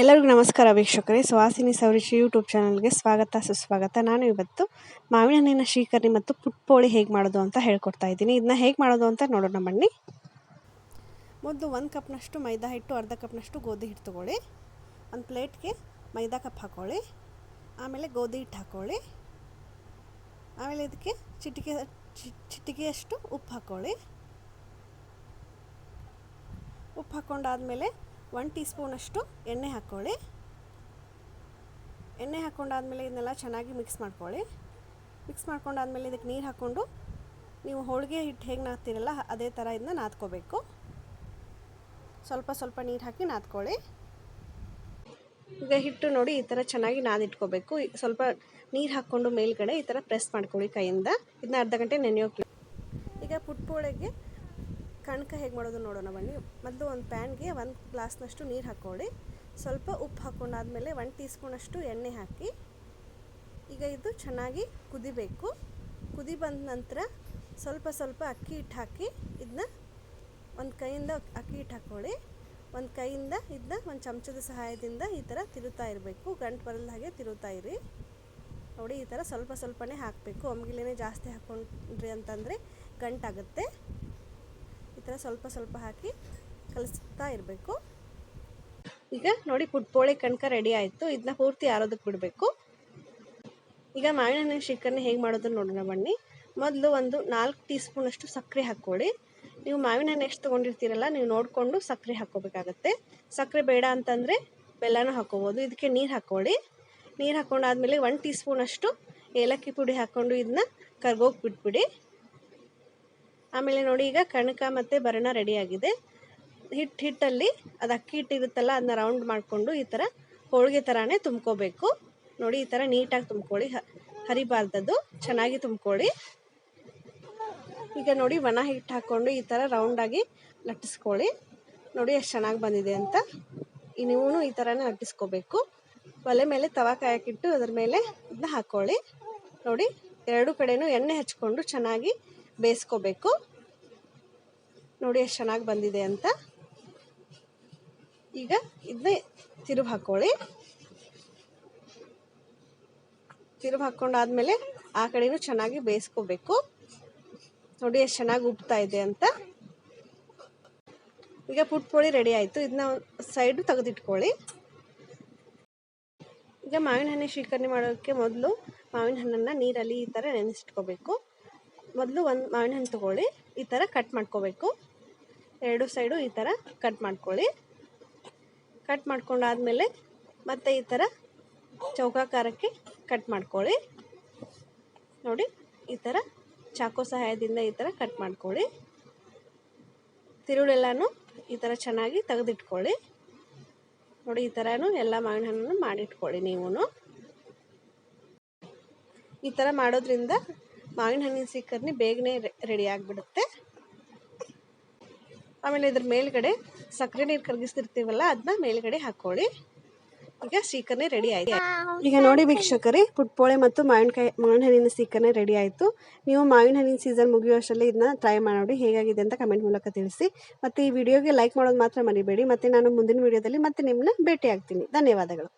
ಎಲ್ಲರಿಗೂ ನಮಸ್ಕಾರ ವೀಕ್ಷಕರೇ. ಸುಹಾಸಿನಿ ಸೌರಿಶಿ ಯೂಟ್ಯೂಬ್ ಚಾನಲ್ಗೆ ಸ್ವಾಗತ, ಸುಸ್ವಾಗತ. ನಾನು ಇವತ್ತು ಮಾವಿನ ಹಣ್ಣಿನ ಶ್ರೀಕರ್ಣಿ ಮತ್ತು ಪುಟ್ಪೋಳಿ ಹೇಗೆ ಮಾಡೋದು ಅಂತ ಹೇಳ್ಕೊಡ್ತಾ ಇದ್ದೀನಿ. ಇದನ್ನ ಹೇಗೆ ಮಾಡೋದು ಅಂತ ನೋಡೋಣ ಬನ್ನಿ. ಮೊದಲು ಒಂದು ಕಪ್ನಷ್ಟು ಮೈದಾ ಹಿಟ್ಟು, ಅರ್ಧ ಕಪ್ನಷ್ಟು ಗೋಧಿ ಹಿಟ್ಟು ತೊಗೊಳ್ಳಿ. ಒಂದು ಪ್ಲೇಟ್ಗೆ ಮೈದಾ ಕಪ್ ಹಾಕ್ಕೊಳ್ಳಿ ಆಮೇಲೆ ಗೋಧಿ ಹಿಟ್ಟು ಹಾಕ್ಕೊಳ್ಳಿ ಆಮೇಲೆ ಇದಕ್ಕೆ ಚಿಟಿಕೆ ಚಿಟಿಕೆಯಷ್ಟು ಉಪ್ಪು ಹಾಕ್ಕೊಳ್ಳಿ ಉಪ್ಪು ಹಾಕ್ಕೊಂಡಾದ್ಮೇಲೆ ಒನ್ ಟೀ ಸ್ಪೂನಷ್ಟು ಎಣ್ಣೆ ಹಾಕ್ಕೊಳ್ಳಿ. ಎಣ್ಣೆ ಹಾಕ್ಕೊಂಡಾದಮೇಲೆ ಇದನ್ನೆಲ್ಲ ಚೆನ್ನಾಗಿ ಮಿಕ್ಸ್ ಮಾಡ್ಕೊಳ್ಳಿ. ಮಿಕ್ಸ್ ಮಾಡ್ಕೊಂಡಾದಮೇಲೆ ಇದಕ್ಕೆ ನೀರು ಹಾಕ್ಕೊಂಡು ನೀವು ಹೋಳಿಗೆ ಹಿಟ್ಟು ಹೇಗೆ ನಾದ್ತೀರಲ್ಲ ಅದೇ ಥರ ಇದನ್ನ ನಾದ್ಕೋಬೇಕು. ಸ್ವಲ್ಪ ಸ್ವಲ್ಪ ನೀರು ಹಾಕಿ ನಾದ್ಕೊಳ್ಳಿ. ಈಗ ಹಿಟ್ಟು ನೋಡಿ ಈ ಥರ ಚೆನ್ನಾಗಿ ನಾದಿಟ್ಕೋಬೇಕು. ಸ್ವಲ್ಪ ನೀರು ಹಾಕ್ಕೊಂಡು ಮೇಲ್ಗಡೆ ಈ ಥರ ಪ್ರೆಸ್ ಮಾಡ್ಕೊಳ್ಳಿ ಕೈಯಿಂದ. ಇದನ್ನ ಅರ್ಧ ಗಂಟೆ ನೆನೆಯೋಕೆ ಈಗ ಪುಟ್ಪೋಳೆಗೆ ಕಣಕ ಹೇಗೆ ಮಾಡೋದು ನೋಡೋಣ ಬನ್ನಿ. ಮೊದಲು ಒಂದು ಪ್ಯಾನ್ಗೆ ಒಂದು ಗ್ಲಾಸ್ನಷ್ಟು ನೀರು ಹಾಕ್ಕೊಳ್ಳಿ. ಸ್ವಲ್ಪ ಉಪ್ಪು ಹಾಕ್ಕೊಂಡಾದಮೇಲೆ ಒಂದು ಟೀ ಸ್ಪೂನಷ್ಟು ಎಣ್ಣೆ ಹಾಕಿ. ಈಗ ಇದು ಚೆನ್ನಾಗಿ ಕುದಿಬೇಕು. ಕುದಿ ಬಂದ ನಂತರ ಸ್ವಲ್ಪ ಸ್ವಲ್ಪ ಅಕ್ಕಿ ಹಿಟ್ಟು ಹಾಕಿ ಇದನ್ನ ಒಂದು ಕೈಯಿಂದ ಅಕ್ಕಿ ಹಿಟ್ಟು ಹಾಕ್ಕೊಳ್ಳಿ ಒಂದು ಕೈಯಿಂದ ಇದನ್ನ ಒಂದು ಚಮಚದ ಸಹಾಯದಿಂದ ಈ ಥರ ತಿರುತ್ತಾ ಇರಬೇಕು. ಗಂಟು ಬರಲ್ದ ಹಾಗೆ ತಿರುತ್ತಾ ಇರಿ. ನೋಡಿ ಈ ಥರ ಸ್ವಲ್ಪ ಸ್ವಲ್ಪನೇ ಹಾಕಬೇಕು. ಒಮ್ಮಿಗೆಲೇ ಜಾಸ್ತಿ ಹಾಕ್ಕೊಂಡ್ರಿ ಅಂತಂದರೆ ಗಂಟಾಗುತ್ತೆ. ಥರ ಸ್ವಲ್ಪ ಸ್ವಲ್ಪ ಹಾಕಿ ಕಲಿಸ್ತಾ ಇರಬೇಕು. ಈಗ ನೋಡಿ ಪುಟ್ಪೋಳಿ ಕಣಕ ರೆಡಿ ಆಯಿತು. ಇದನ್ನ ಪೂರ್ತಿ ಆರೋದಕ್ಕೆ ಬಿಡಬೇಕು. ಈಗ ಮಾವಿನ ಶ್ರೀಕರ್ಣಿ ಹೇಗೆ ಮಾಡೋದು ನೋಡೋಣ ಬನ್ನಿ. ಮೊದಲು ಒಂದು ನಾಲ್ಕು ಟೀ ಸ್ಪೂನಷ್ಟು ಸಕ್ಕರೆ ಹಾಕ್ಕೊಳ್ಳಿ ನೀವು ಮಾವಿನ ಎಷ್ಟು ತೊಗೊಂಡಿರ್ತೀರಲ್ಲ, ನೀವು ನೋಡಿಕೊಂಡು ಸಕ್ಕರೆ ಹಾಕ್ಕೋಬೇಕಾಗತ್ತೆ. ಸಕ್ಕರೆ ಬೇಡ ಅಂತಂದರೆ ಬೆಲ್ಲನೂ ಹಾಕ್ಕೋಬೋದು. ಇದಕ್ಕೆ ನೀರು ಹಾಕ್ಕೊಳ್ಳಿ ನೀರು ಹಾಕ್ಕೊಂಡಾದ್ಮೇಲೆ ಒಂದು ಟೀ ಸ್ಪೂನಷ್ಟು ಏಲಕ್ಕಿ ಪುಡಿ ಹಾಕ್ಕೊಂಡು ಇದನ್ನ ಕರ್ಗೋಗಿ ಬಿಟ್ಬಿಡಿ. ಆಮೇಲೆ ನೋಡಿ ಈಗ ಕಣಕ ಮತ್ತು ಬರಣ ರೆಡಿಯಾಗಿದೆ ಹಿಟ್ಟು ಹಿಟ್ಟಲ್ಲಿ ಅದು ಅಕ್ಕಿ ಹಿಟ್ಟಿರುತ್ತಲ್ಲ ಅದನ್ನ ರೌಂಡ್ ಮಾಡಿಕೊಂಡು ಈ ಥರ ಹೋಳಿಗೆ ಥರನೇ ತುಂಬ್ಕೋಬೇಕು. ನೋಡಿ ಈ ಥರ ನೀಟಾಗಿ ತುಂಬ್ಕೊಳ್ಳಿ. ಹರಿಬಾರ್ದದ್ದು. ಚೆನ್ನಾಗಿ ತುಂಬ್ಕೊಳ್ಳಿ. ಈಗ ನೋಡಿ ಒಣ ಹಿಟ್ಟು ಹಾಕ್ಕೊಂಡು ಈ ಥರ ರೌಂಡಾಗಿ ಲಟ್ಟಿಸ್ಕೊಳ್ಳಿ. ನೋಡಿ ಎಷ್ಟು ಚೆನ್ನಾಗಿ ಬಂದಿದೆ ಅಂತ. ಈ ನೀವು ಈ ಥರನೇ ಲಟ್ಟಿಸ್ಕೋಬೇಕು. ಒಲೆ ಮೇಲೆ ತವಾ ಕಾಯಕ್ಕಿಟ್ಟು ಅದ್ರ ಮೇಲೆ ಇದನ್ನ ಹಾಕ್ಕೊಳ್ಳಿ ನೋಡಿ ಎರಡು ಕಡೆನೂ ಎಣ್ಣೆ ಹಚ್ಕೊಂಡು ಚೆನ್ನಾಗಿ ಬೇಯಿಸ್ಕೋಬೇಕು. ನೋಡಿ ಎಷ್ಟು ಚೆನ್ನಾಗಿ ಬಂದಿದೆ ಅಂತ. ಈಗ ಇದನ್ನ ತಿರುಗಿ ಹಾಕ್ಕೊಳ್ಳಿ ತಿರುಗಿ ಹಾಕ್ಕೊಂಡಾದ್ಮೇಲೆ ಆ ಕಡೆನೂ ಚೆನ್ನಾಗಿ ಬೇಯಿಸ್ಕೋಬೇಕು. ನೋಡಿ ಎಷ್ಟು ಚೆನ್ನಾಗಿ ಉಬ್ತಾ ಇದೆ ಅಂತ. ಈಗ ಪುಟ್ಪೋಳಿ ರೆಡಿ ಆಯಿತು. ಇದನ್ನ ಸೈಡು ತೆಗೆದಿಟ್ಕೊಳ್ಳಿ. ಈಗ ಮಾವಿನ ಹಣ್ಣು ಶೀಕರಣೆ ಮಾಡೋಕ್ಕೆ ಮೊದಲು ಮಾವಿನ ಹಣ್ಣನ್ನು ನೀರಲ್ಲಿ ಈ ಥರ ನೆನೆಸಿಟ್ಕೋಬೇಕು ಮೊದಲು ಒಂದು ಮಾವಿನ ಹಣ್ಣು ತೊಗೊಳ್ಳಿ, ಈ ಥರ ಕಟ್ ಮಾಡ್ಕೋಬೇಕು. ಎರಡು ಸೈಡು ಈ ಥರ ಕಟ್ ಮಾಡ್ಕೊಳ್ಳಿ. ಕಟ್ ಮಾಡ್ಕೊಂಡಾದಮೇಲೆ ಮತ್ತೆ ಈ ಥರ ಚೌಕಾಕಾರಕ್ಕೆ ಕಟ್ ಮಾಡ್ಕೊಳ್ಳಿ. ನೋಡಿ, ಈ ಥರ ಚಾಕು ಸಹಾಯದಿಂದ ಈ ಥರ ಕಟ್ ಮಾಡ್ಕೊಳ್ಳಿ. ತಿರುಳೆಲ್ಲನೂ ಈ ಥರ ಚೆನ್ನಾಗಿ ತೆಗೆದಿಟ್ಕೊಳ್ಳಿ. ನೋಡಿ, ಈ ಥರನೂ ಎಲ್ಲ ಮಾವಿನ ಹಣ್ಣನ್ನು ಮಾಡಿಟ್ಕೊಳ್ಳಿ ನೀವು ಈ ಥರ ಮಾಡೋದ್ರಿಂದ ಮಾವಿನ ಹಣ್ಣಿನ ಸೀಕರ್ನಿ ಬೇಗನೆ ರೆಡಿ ಆಗಿಬಿಡುತ್ತೆ. ಆಮೇಲೆ ಇದ್ರ ಮೇಲ್ಗಡೆ ಸಕ್ಕರೆ ನೀರು ಕರಗಿಸ್ತಿರ್ತೀವಲ್ಲ ಅದನ್ನ ಮೇಲ್ಗಡೆ ಹಾಕೊಳ್ಳಿ. ಈಗ ಸೀಕರ್ನೆ ರೆಡಿ ಆಯ್ತು. ಈಗ ನೋಡಿ ವೀಕ್ಷಕರೇ, ಪುಟ್ಪೋಳೆ ಮತ್ತು ಮಾವಿನಕಾಯಿ ಮಾವಿನ ಹಣ್ಣಿನ ಸೀಕರ್ನೆ ರೆಡಿ ಆಯಿತು. ನೀವು ಮಾವಿನ ಹಣ್ಣಿನ ಸೀಸನ್ ಮುಗಿಯುವಷ್ಟರಲ್ಲಿ ಇದನ್ನ ಟ್ರೈ ಮಾಡಿ ಹೇಗಾಗಿದೆ ಅಂತ ಕಮೆಂಟ್ ಮೂಲಕ ತಿಳಿಸಿ. ಮತ್ತು ಈ ವಿಡಿಯೋಗೆ ಲೈಕ್ ಮಾಡೋದು ಮಾತ್ರ ಮರಿಬೇಡಿ. ಮತ್ತು ನಾನು ಮುಂದಿನ ವಿಡಿಯೋದಲ್ಲಿ ಮತ್ತೆ ನಿಮ್ಮನ್ನ ಭೇಟಿ ಆಗ್ತೀನಿ ಧನ್ಯವಾದಗಳು.